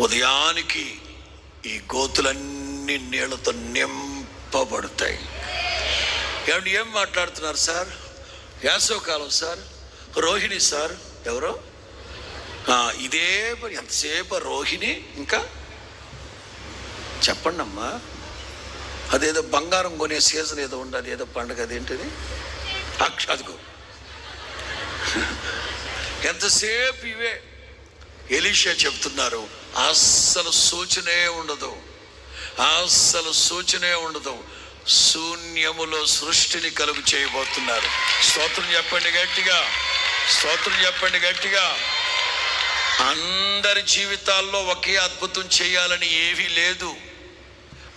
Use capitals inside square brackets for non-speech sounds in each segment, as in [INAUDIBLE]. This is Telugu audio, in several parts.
ఉదయానికి ఈ గోతులన్నీ నీళ్ళతో నింపబడతాయి. ఏమండి ఏం మాట్లాడుతున్నారు సార్? వేసవకాలం సార్? రోహిణి సార్? ఎవరో? ఇదే పని ఎంతసేపు రోహిణి? ఇంకా? చెప్పండి అమ్మా అదేదో బంగారం కొనే సీజన్ ఏదో ఉండాలి ఏదో పండుగ అదేంటిది అక్ష అదిగో. [LAUGHS] ఎంతసేపు ఇవే? ఎలీషా చెప్తున్నారు అస్సలు సూచనే ఉండదు. అస్సలు సూచనే ఉండదు. శూన్యములో సృష్టిని కలుగు చేయబోతున్నారు. స్తోత్రం చెప్పండి గట్టిగా. స్తోత్రం చెప్పండి గట్టిగా. అందరి జీవితాల్లో ఒకే అద్భుతం చేయాలని ఏమీ లేదు.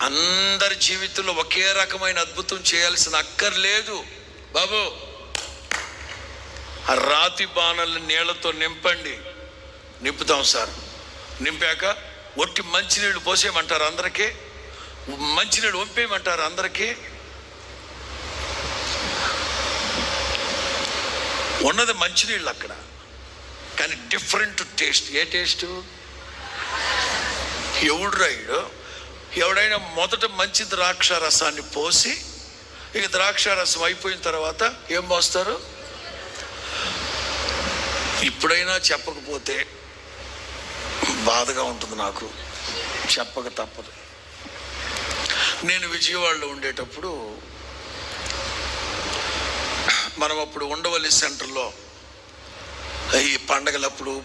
అందరి జీవితంలో ఒకే రకమైన అద్భుతం చేయాల్సిన అక్కర్లేదు. బాబు ఆ రాతి బాణల్ని నీళ్ళతో నింపండి. నింపుతాం సార్. నింపాక ఒట్టి మంచినీళ్ళు పోసేయమంటారు అందరికీ. మంచినీళ్ళు వంపేయమంటారు అందరికీ. ఉన్నది మంచినీళ్ళు అక్కడ. కానీ డిఫరెంట్ టేస్ట్ ఏ టేస్ట్ ఎవడు రాయుడు ఎవడైనా మొదట మంచి ద్రాక్ష రసాన్ని పోసి ఇక ద్రాక్ష రసం అయిపోయిన తర్వాత ఏం పోస్తారు? ఇప్పుడైనా చెప్పకపోతే బాధగా ఉంటుంది నాకు. చెప్పక తప్పదు. నేను విజయవాడలో ఉండేటప్పుడు మనం అప్పుడు ఉండవల్లి సెంటర్లో ఈ పండగలప్పుడు